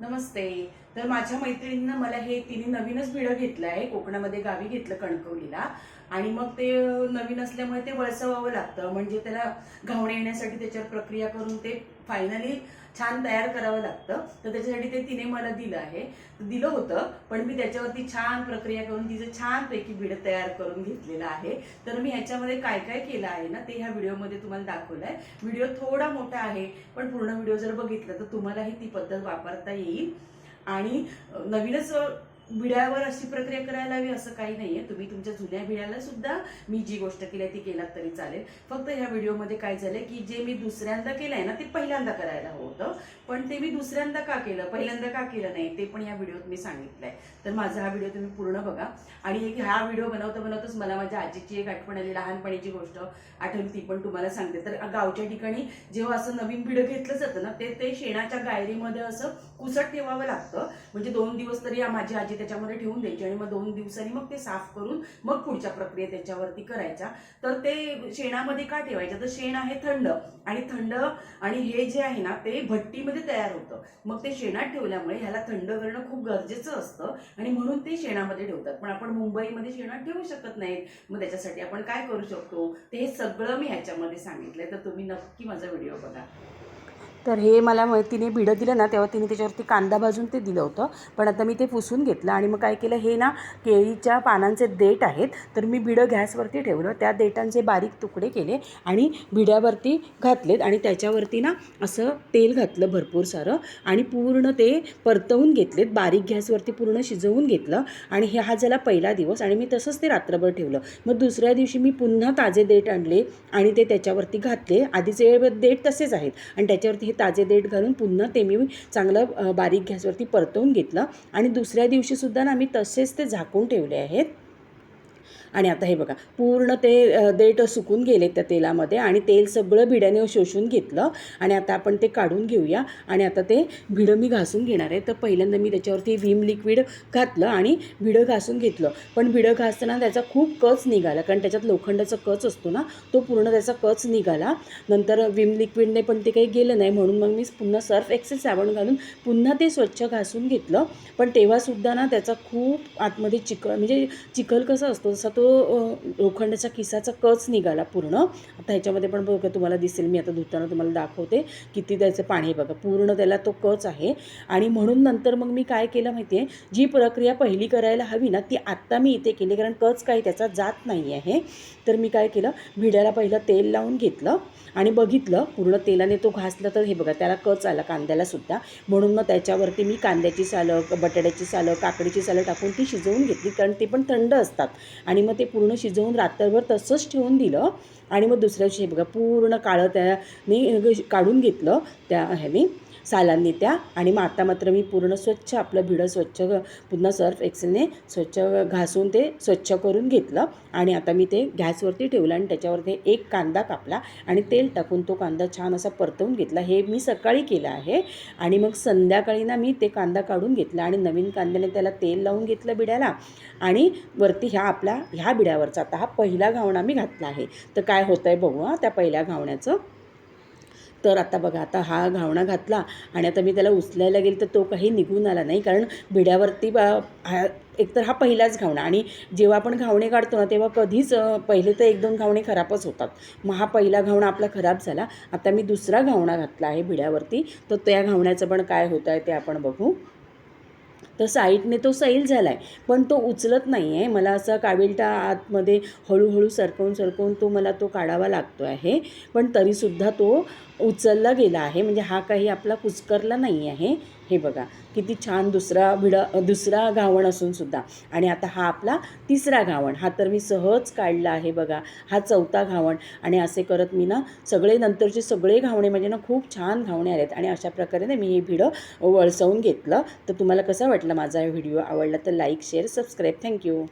नमस्ते. तर माझ्या मैत्रिणीनं मला हे तिने नवीनच भिडं घेतलं आहे कोकणामध्ये गावी घेतलं कणकवलीला. आणि मग ते नवीन असल्यामुळे ते वळसवावं लागतं. म्हणजे त्याला घावणे येण्यासाठी त्याच्यावर प्रक्रिया करून ते फायनली छान तयार करावं लागतं. तर त्याच्यासाठी ते तिने मला दिलं आहे. दिलं होतं पण मी त्याच्यावरती छान प्रक्रिया करून तिचं छानपैकी भिड तयार करून घेतलेलं आहे. तर मी ह्याच्यामध्ये काय काय केलं आहे ना ते ह्या व्हिडिओमध्ये तुम्हाला दाखवलं आहे व्हिडिओ थोडा मोठा आहे पण पूर्ण व्हिडिओ जर बघितलं तर तुम्हालाही ती पद्धत वापरता येईल. आणि नवीनच भिड्यावर अशी प्रक्रिया करायला हवी असं काही नाहीये. तुम्ही तुमच्या जुन्या भिड्याला सुद्धा मी जी गोष्ट केली आहे ती केलात तरी चालेल. फक्त ह्या व्हिडिओमध्ये काय झालंय की जे मी दुसऱ्यांदा केलंय ना ते पहिल्यांदा करायला हवं होतं. पण ते मी दुसऱ्यांदा का केलं पहिल्यांदा का केलं नाही ते पण या व्हिडिओत मी सांगितलंय. तर माझा हा व्हिडिओ तुम्ही पूर्ण बघा. आणि एक हा व्हिडिओ बनवता बनवताच मला माझ्या आजीची एक आठवण आली लहानपणीची गोष्ट आठवली ती पण तुम्हाला सांगते. तर गावच्या ठिकाणी जेव्हा असं नवीन भिडं घेतलं जातं ना ते ते शेणाच्या गायरीमध्ये असं कुसट ठेवावं लागतं. म्हणजे दोन दिवस तरी माझी आजी त्याच्यामध्ये ठेवून द्यायची आणि मग दोन दिवसांनी मग ते साफ करून मग पुढच्या प्रक्रिया त्याच्यावरती करायच्या. तर ते शेणामध्ये का ठेवायचं तर शेण आहे थंड आणि थंड आणि हे जे आहे ना ते भट्टीमध्ये तयार होतं. मग ते शेणात ठेवल्यामुळे ह्याला थंड करणं खूप गरजेचं असतं आणि म्हणून ते शेणामध्ये ठेवतात. पण आपण मुंबईमध्ये शेणात ठेवू शकत नाहीत. मग त्याच्यासाठी आपण काय करू शकतो? ते हे सगळं मी ह्याच्यामध्ये सांगितलंय. तर तुम्ही नक्की माझा व्हिडिओ बघा. तर हे मला म- तिने भिडं दिलं ना तेव्हा तिने त्याच्यावरती कांदा भाजून ते दिलं होतं. पण आता मी ते पुसून घेतलं आणि मग काय केलं हे ना केळीच्या पानांचे देठ आहेत तर मी भिडं गॅसवरती ठेवलं. त्या देठांचे बारीक तुकडे केले आणि भिड्यावरती घातलेत आणि त्याच्यावरती ना असं तेल घातलं भरपूर सारं आणि पूर्ण ते परतवून घेतलेत बारीक गॅसवरती पूर्ण शिजवून घेतलं आणि हे हा झाला पहिला दिवस आणि मी तसंच ते रात्रभर ठेवलं. मग दुसऱ्या दिवशी मी पुन्हा ताजे देठ आणले आणि ते त्याच्यावरती घातले. आधीचे देठ तसेच आहेत आणि त्याच्यावरती हे ताजे देठ घालून पुन्हा ते मी चांगलं बारीक गॅसवरती परतवून घेतलं. आणि दुसऱ्या दिवशीसुद्धा ना मी तसेच ते झाकून ठेवले आहेत. आणि आता हे बघा पूर्ण ते देठ सुकून गेले त्या तेलामध्ये आणि तेल सगळं भिड्याने शोषून घेतलं आणि आता आपण ते काढून घेऊया आणि आता ते भिडं मी घासून घेणार आहे. तर पहिल्यांदा मी त्याच्यावरती विम लिक्विड घातलं आणि भिडं घासून घेतलं. पण भिडं घासताना त्याचा खूप कच निघाला कारण त्याच्यात लोखंडाचा कच असतो ना तो पूर्ण त्याचा कच निघाला. नंतर विम लिक्विडने पण ते काही गेलं नाही म्हणून मग मी पुन्हा सर्फ एक्सेल साबण घालून पुन्हा ते स्वच्छ घासून घेतलं. पण तेव्हासुद्धा ना त्याचा खूप आतमध्ये चिकल म्हणजे चिखल कसा असतो तसा तो तो लोखंडाच्या किसाचा कच निघाला पूर्ण. आता ह्याच्यामध्ये पण बघा तुम्हाला दिसेल मी आता धुताना तुम्हाला दाखवते किती त्याचं पाणी बघा. पूर्ण त्याला तो कच आहे. आणि म्हणून नंतर मग मी काय केलं माहिती आहे जी प्रक्रिया पहिली करायला हवी ना ती आत्ता मी इथे केली कारण कच काही त्याचा जात नाही आहे. तर मी काय केलं भिड्याला पहिलं तेल लावून घेतलं आणि बघितलं पूर्ण तेलाने तो घासला तर हे बघा त्याला कच आला कांद्याला सुद्धा. म्हणून मग त्याच्यावरती मी कांद्याची सालं बटाट्याची सालं काकडीची सालं टाकून ती शिजवून घेतली कारण ते पण थंड असतात. आणि मग ते पूर्ण शिजवून रात्रभर तसंच ठेवून दिलं. आणि मग दुसऱ्या दिवशी बघा पूर्ण काळं त्याने काढून घेतलं त्या ह्याने. सालांनी त्या. आणि मग आता मात्र मी पूर्ण स्वच्छ आपलं भिडं स्वच्छ पुन्हा सर्फ एक्सेलने स्वच्छ घासून ते स्वच्छ करून घेतलं. आणि आता मी ते गॅसवरती ठेवलं आणि त्याच्यावरती एक कांदा कापला आणि तेल टाकून तो कांदा छान असा परतवून घेतला. हे मी सकाळी केलं आहे. आणि मग संध्याकाळी ना मी ते कांदा काढून घेतला आणि नवीन कांद्याने त्याला तेल लावून घेतलं बिड्याला. आणि वरती ह्या आपला ह्या बिड्यावरचा आता हा पहिला घावणा मी घातला आहे. तर काय होतं आहे बघू हां त्या पहिल्या घावण्याचं. तर आता बघा आता हा घावणा घातला आणि आता मी त्याला उचलायला गेली तर तो काही निघून आला नाही. कारण भिड्यावरती बा- हा एकतर हा पहिलाच घावणा आणि जेव्हा आपण घावणे काढतो ना तेव्हा कधीच पहिले तर एक दोन घावणे खराबच होतात. मग हा पहिला घावणा आपला खराब झाला. आता मी दुसरा घावणा घातला आहे भिड्यावरती तर त्या घावण्याचं पण काय होतं आहे ते आपण बघू. तर साईडने तो सैल झाला आहे पण तो उचलत नाही आहे मला असा काविलटा आतमध्ये हळूहळू सरकवून सरकवून तो मला तो काढावा लागतो आहे. पण तरीसुद्धा तो उचलला गेला आहे. म्हणजे हा काही आपला कुचकरला नाही आहे हे बघा किती छान दुसरा भिड दुसरा घावण असून सुद्धा. आणि आता हा आपला तिसरा घावण हा तर मी सहज काढला आहे बघा हा चौथा घावण आणि असे करत मी ना सगळे नंतरचे सगळे घावणे म्हणजे ना खूप छान घावणे आलेत. आणि अशा प्रकारे ना मी हे भिडं वळसवून घेतलं. तर तुम्हाला कसा वाटला माझा व्हिडिओ? आवडला तर लाईक शेअर सबस्क्राईब. थँक्यू.